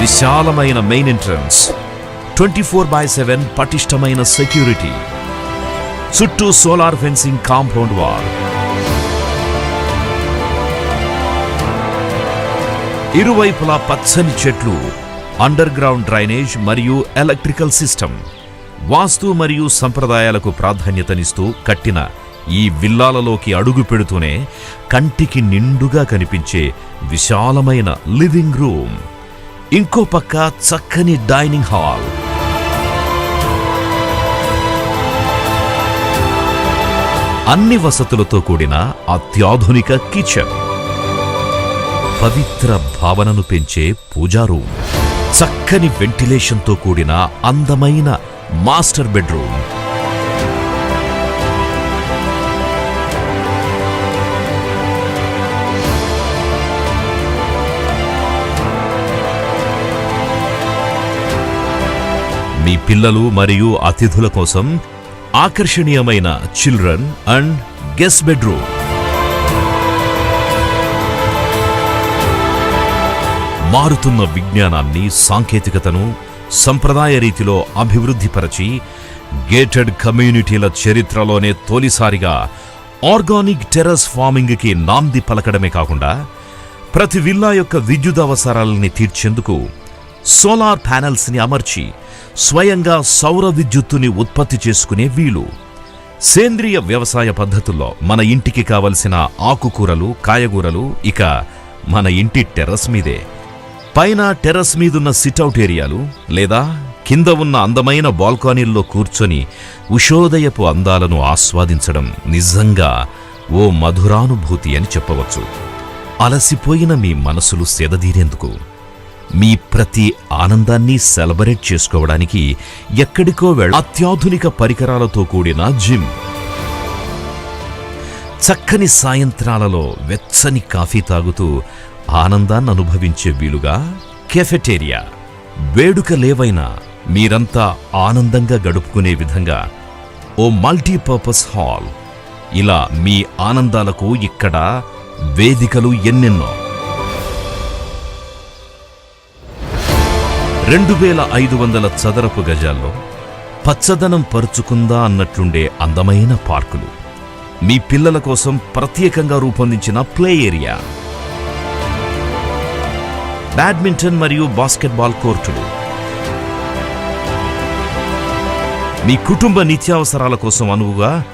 విశాలమైన main entrance twenty four by seven పటిష్టమైన security చుట్టూ సోలార్ ఫెన్సింగ్ కాంపౌండ్ వాల్ ఇరువైపులా పచ్చని చెట్లు అండర్ గ్రౌండ్ డ్రైనేజ్ మరియు ఎలక్ట్రికల్ సిస్టమ్ వాస్తు మరియు సంప్రదాయాలకు ప్రాధాన్యతనిస్తూ కట్టిన ఈ విల్లాలలోకి అడుగు పెడుతూనే కంటికి నిండుగా కనిపించే విశాలమైన లివింగ్ రూమ్ ఇంకో పక్క చక్కని డైనింగ్ హాల్. అన్ని వసతులతో కూడిన అత్యాధునిక కిచెన్. పవిత్ర భావనను పెంచే పూజా రూమ్. చక్కని వెంటిలేషన్తో కూడిన అందమైన మాస్టర్ బెడ్రూమ్. మీ పిల్లలు మరియు అతిథుల కోసం ఆకర్షణీయమైన చిల్డ్రన్ అండ్ గెస్ట్ బెడ్రూమ్. మారుతున్న విజ్ఞానాన్ని సాంకేతికతను సంప్రదాయ రీతిలో అభివృద్ధిపరచి గేటెడ్ కమ్యూనిటీల చరిత్రలోనే తొలిసారిగా ఆర్గానిక్ టెర్రస్ ఫార్మింగ్కి నాంది పలకడమే కాకుండా ప్రతి విల్లా యొక్క విద్యుత్ అవసరాలని తీర్చేందుకు సోలార్ ప్యానెల్స్ని అమర్చి స్వయంగా సౌర విద్యుత్తుని ఉత్పత్తి చేసుకునే వీలు. సేంద్రియ వ్యవసాయ పద్ధతుల్లో మన ఇంటికి కావలసిన ఆకుకూరలు కాయగూరలు ఇక మన ఇంటి టెర్రస్ మీదే. పైన టెర్రస్ మీదున్న సిట్అవుట్ ఏరియాలు లేదా కింద ఉన్న అందమైన బాల్కానీల్లో కూర్చొని ఉషోదయపు అందాలను ఆస్వాదించడం నిజంగా ఓ మధురానుభూతి అని చెప్పవచ్చు. అలసిపోయిన మీ మనసులు సెదదీరేందుకు మీ ప్రతి ఆనందాన్ని సెలబ్రేట్ చేసుకోవడానికి ఎక్కడికో వెళ్ళ అత్యాధునిక పరికరాలతో కూడిన జిమ్. చక్కని సాయంత్రాలలో వెచ్చని కాఫీ తాగుతూ ఆనందాన్ని అనుభవించే వీలుగా కెఫెటేరియా. వేడుక లేవైనా మీరంతా ఆనందంగా గడుపుకునే విధంగా ఓ మల్టీపర్పస్ హాల్. ఇలా మీ ఆనందాలకు ఇక్కడ వేదికలు ఎన్నెన్నో. రెండు వేల ఐదు వందల చదరపు గజాల్లో పచ్చదనం పరుచుకుందా అన్నట్లుండే అందమైన పార్కులు. మీ పిల్లల కోసం ప్రత్యేకంగా రూపొందించిన ప్లే ఏరియా. బ్యాడ్మింటన్ మరియు బాస్కెట్బాల్ కోర్టులు. మీ కుటుంబ నిత్యావసరాల కోసం అనువుగా